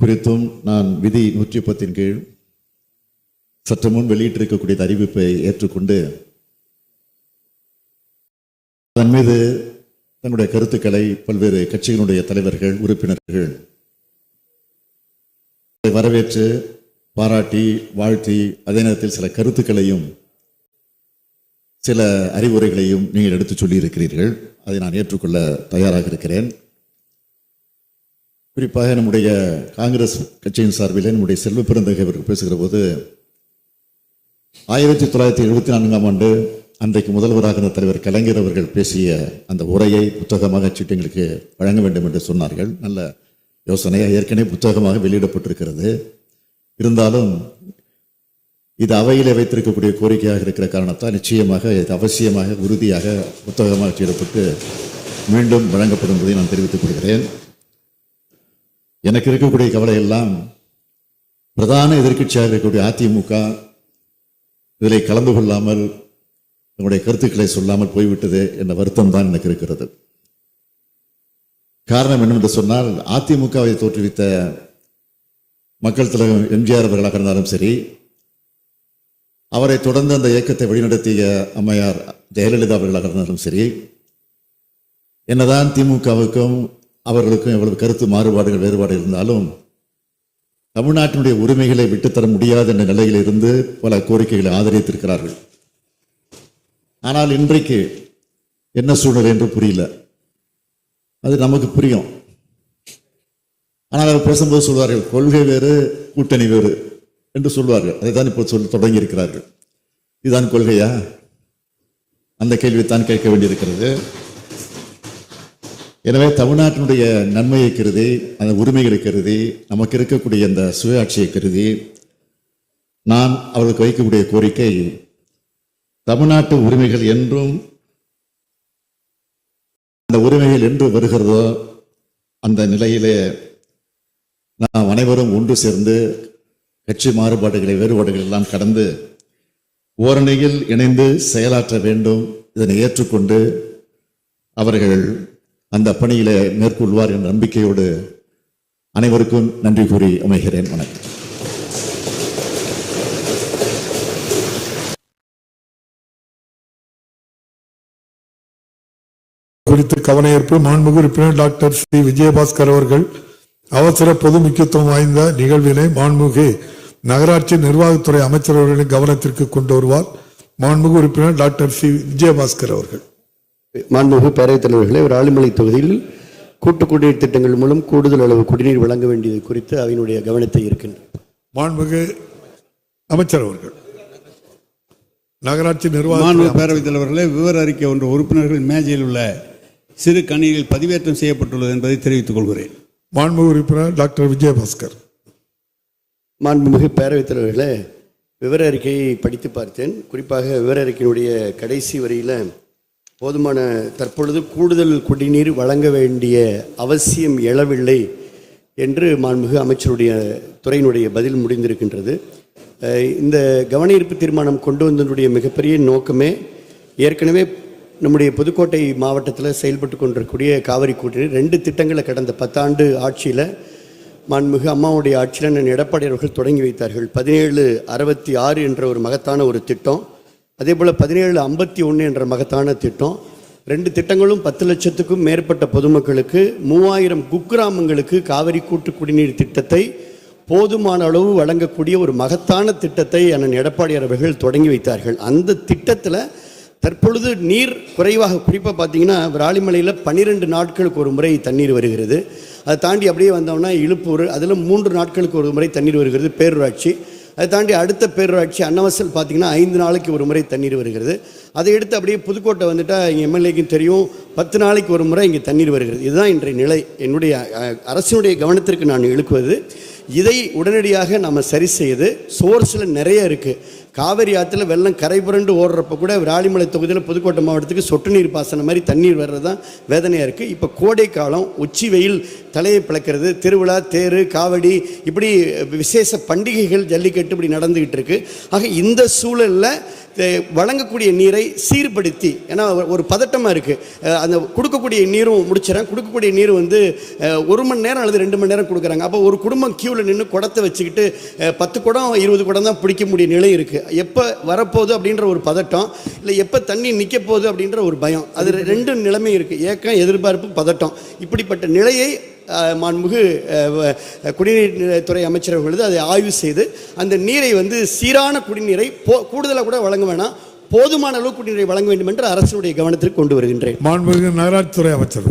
குறித்தும் நான் விதி நூற்றி பத்தின் கீழ் சற்று முன் வெளியிட்டிருக்கக்கூடிய அறிவிப்பை ஏற்றுக்கொண்டு அதன் மீது தன்னுடைய கருத்துக்களை பல்வேறு கட்சிகளுடைய தலைவர்கள் உறுப்பினர்கள் அதை வரவேற்று பாராட்டி வாழ்த்தி அதே நேரத்தில் சில கருத்துக்களையும் சில அறிவுரைகளையும் நீங்கள் எடுத்துச் சொல்லியிருக்கிறீர்கள். அதை நான் ஏற்றுக்கொள்ள தயாராக இருக்கிறேன். குறிப்பாக நம்முடைய காங்கிரஸ் கட்சியின் சார்பில் நம்முடைய செல்வ பிறந்தகை அவர்கள் பேசுகிற போது ஆயிரத்தி தொள்ளாயிரத்தி எழுபத்தி நான்காம் ஆண்டு அன்றைக்கு முதல்வராக இருந்த தலைவர் கலைஞர் அவர்கள் பேசிய அந்த உரையை புத்தகமாக அச்சிட்டு எங்களுக்கு வழங்க வேண்டும் என்று சொன்னார்கள். நல்ல யோசனையாக ஏற்கனவே புத்தகமாக வெளியிடப்பட்டிருக்கிறது. இருந்தாலும் இது அவையிலே வைத்திருக்கக்கூடிய கோரிக்கையாக இருக்கிற காரணத்தால் நிச்சயமாக இது அவசியமாக உறுதியாக புத்தகமாக அச்சிடப்பட்டு மீண்டும் வழங்கப்படும் என்பதை நான் தெரிவித்துக் கொள்கிறேன். எனக்கு இருக்கக்கூடிய கவலை எல்லாம் பிரதான எதிர்க்கட்சியாக இருக்கக்கூடிய அதிமுக இதில் கலந்து கொள்ளாமல் என்னுடைய கருத்துக்களை சொல்லாமல் போய்விட்டது என்ற வருத்தம் தான் எனக்கு இருக்கிறது. காரணம் என்னவென்று சொன்னால் அதிமுகவை தோற்றுவித்த மக்கள் தலைவர் எம்ஜிஆர் அவர்களாக இருந்தாலும் சரி அவரை தொடர்ந்து அந்த இயக்கத்தை வழிநடத்திய அம்மையார் ஜெயலலிதா அவர்களாக இருந்தாலும் சரி என்னதான் திமுகவுக்கும் அவர்களுக்கும் எவ்வளவு கருத்து மாறுபாடுகள் வேறுபாடு இருந்தாலும் தமிழ்நாட்டினுடைய உரிமைகளை விட்டுத்தர முடியாது என்ற நிலையில் இருந்து பல கோரிக்கைகளை ஆதரித்திருக்கிறார்கள். ஆனால் இன்றைக்கு என்ன சூழ்நிலை என்று புரியல. அது நமக்கு புரியும். ஆனால் அவர் பேசும்போது சொல்வார்கள் கொள்கை வேறு கூட்டணி வேறு என்று சொல்வார்கள். அதை தான் இப்போ சொல்லி தொடங்கி இருக்கிறார்கள் இதுதான் கொள்கையா? அந்த கேள்வித்தான் கேட்க வேண்டியிருக்கிறது. எனவே தமிழ்நாட்டினுடைய நன்மையை கருதி அந்த உரிமைகளை கருதி நமக்கு இருக்கக்கூடிய அந்த சுயாட்சியை கருதி நான் அவர்களுக்கு வைக்கக்கூடிய கோரிக்கை தமிழ்நாட்டு உரிமைகள் என்றும் அந்த உரிமைகள் என்று வருகிறதோ அந்த நிலையிலே நாம் அனைவரும் ஒன்று சேர்ந்து கட்சி மாறுபாடுகளை வேறுபாடுகள் எல்லாம் கடந்து ஓரணியில் இணைந்து செயலாற்ற வேண்டும் இதனை ஏற்றுக்கொண்டு அவர்கள் அந்த பணியில மேற்கொள்வார் என்ற நம்பிக்கையோடு அனைவருக்கும் நன்றி கூறி அமைகிறேன். வணக்கம். குறித்து கவனயீர்ப்பு மாண்புமிகு உறுப்பினர் டாக்டர் ஸ்ரீ விஜயபாஸ்கர் அவர்கள் அவசர பொது முக்கியத்துவம் வாய்ந்த நிகழ்வினை மாண்புகு நகராட்சி நிர்வாகத்துறை அமைச்சர் அவர்களின் கவனத்திற்கு கொண்டு வருவார். மாண்புகு உறுப்பினர் டாக்டர் சி. விஜயபாஸ்கர் அவர்கள். மாண்புமிகு பேரவைத் தலைவர்களே ஒரு ஆளுமலை தொகுதியில் கூட்டு குடிநீர் திட்டங்கள் மூலம் கூடுதல் அளவு குடிநீர் வழங்க வேண்டியது குறித்து அவையினுடைய கவனத்தை இருக்கின்றன மாண்புமிகு அமைச்சர் அவர்கள் நகராட்சி மாண்பு நிர்வாக பேரவைத் தலைவர்களே விவர அறிக்கை ஒன்று உறுப்பினர்கள் மேஜையில் உள்ள சிறு கணினியில் பதிவேற்றம் செய்யப்பட்டுள்ளது என்பதை தெரிவித்துக் கொள்கிறேன். மாண்புமிகு உறுப்பினர் டாக்டர் விஜயபாஸ்கர். மாண்புமிகு பேரவைத் தலைவர்களே விவர அறிக்கையை படித்து பார்த்தேன். குறிப்பாக விவர அறிக்கையினுடைய கடைசி வரியில் போதுமான தற்பொழுது கூடுதல் குடிநீர் வழங்க வேண்டிய அவசியம் எழவில்லை என்று மாண்புமிகு அமைச்சருடைய துறையினுடைய பதில் முடிந்திருக்கின்றது. இந்த கவனஈர்ப்பு தீர்மானம் கொண்டு வந்ததுடைய மிகப்பெரிய நோக்கமே ஏற்கனவே நம்முடைய புதுக்கோட்டை மாவட்டத்தில் செயல்பட்டு கொண்டிருக்கக்கூடிய காவிரி கூட்டணி. ரெண்டு திட்டங்களை கடந்த பத்தாண்டு ஆட்சியில் மாண்புமிகு அம்மாவுடைய ஆட்சியில் நான் எடப்பாடி அவர்கள் தொடங்கி வைத்தார்கள். பதினேழு அறுபத்தி ஆறு என்ற ஒரு மகத்தான ஒரு திட்டம். அதே போல் பதினேழு ஐம்பத்தி ஒன்று என்ற மகத்தான திட்டம். ரெண்டு திட்டங்களும் பத்து லட்சத்துக்கும் மேற்பட்ட பொதுமக்களுக்கு மூவாயிரம் குக்கிராமங்களுக்கு காவிரி கூட்டு குடிநீர் திட்டத்தை போதுமான அளவு வழங்கக்கூடிய ஒரு மகத்தான திட்டத்தை அண்ணன் எடப்பாடியார் அவர்கள் தொடங்கி வைத்தார்கள். அந்த திட்டத்தில் தற்பொழுது நீர் குறைவாக குறிப்பாக பார்த்தீங்கன்னா விராலிமலையில் பன்னிரெண்டு நாட்களுக்கு ஒரு முறை தண்ணீர் வருகிறது. அதை தாண்டி அப்படியே வந்தோம்னா இழுப்பூர் அதில் மூன்று நாட்களுக்கு ஒரு முறை தண்ணீர் வருகிறது பேரூராட்சி. அதை தாண்டி அடுத்த பேரூராட்சி அன்னவசல் பார்த்தீங்கன்னா ஐந்து நாளைக்கு ஒரு முறை தண்ணீர் வருகிறது. அதை எடுத்து அப்படியே புதுக்கோட்டை வந்துட்டால் இங்கே எம்எல்ஏக்கும் தெரியும். பத்து நாளைக்கு ஒரு முறை இங்கே தண்ணீர் வருகிறது. இதுதான் இன்றைய நிலை. என்னுடைய அரசினுடைய கவனத்திற்கு நான் இழுக்குவது இதை உடனடியாக நம்ம சரி செய்து சோர்ஸில் நிறைய இருக்குது காவிரி ஆற்றுல வெள்ளம் கரை புரண்டு ஓடுறப்ப கூட விராலிமலை தொகுதியில் புதுக்கோட்டை மாவட்டத்துக்கு சொட்டு நீர் பாசனம் மாதிரி தண்ணீர் வர்றது தான் வேதனையாக இருக்குது இப்போ கோடை காலம் உச்சி வெயில் தலையை பிளக்கிறது திருவிழா தேர் காவடி இப்படி விசேஷ பண்டிகைகள் ஜல்லிக்கட்டு இப்படி நடந்துக்கிட்டு இருக்கு. ஆக இந்த சூழலில் வழங்கக்கூடிய நீரை சீர்படுத்தி ஏன்னா ஒரு- பதட்டமாக இருக்குது அந்த கொடுக்கக்கூடிய நீரும் முடிச்சிடறேன். கொடுக்கக்கூடிய நீர் வந்து ஒரு மணி நேரம் அல்லது ரெண்டு மணி நேரம் கொடுக்குறாங்க. அப்போ ஒரு குடும்பம் கியூவில் நின்று குடத்தை வச்சுக்கிட்டு பத்து குடம் இருபது குடம் தான் பிடிக்க முடிய நிலை இருக்குது எப்போ வரப்போகுது அப்படின்ற ஒரு பதட்டம் இல்லை எப்போ தண்ணி நிற்க போகுது அப்படின்ற ஒரு பயம். அது ரெண்டு நிலைமை இருக்குது ஏக்கம் எதிர்பார்ப்பு பதட்டம். இப்படிப்பட்ட நிலையை மாண்புமிகு குடிநீர் துறை அமைச்சர் அவர்களது அதை ஆய்வு செய்து அந்த நீரை வந்து சீரான குடிநீரை போ கூடுதலாக கூட வழங்க வேணாம். போதுமான அளவு குடிநீரை வழங்க வேண்டும் என்று அரசுடைய கவனத்திற்கு கொண்டு வருகின்றேன். மாண்புமிகு நகராட்சித்துறை அமைச்சர்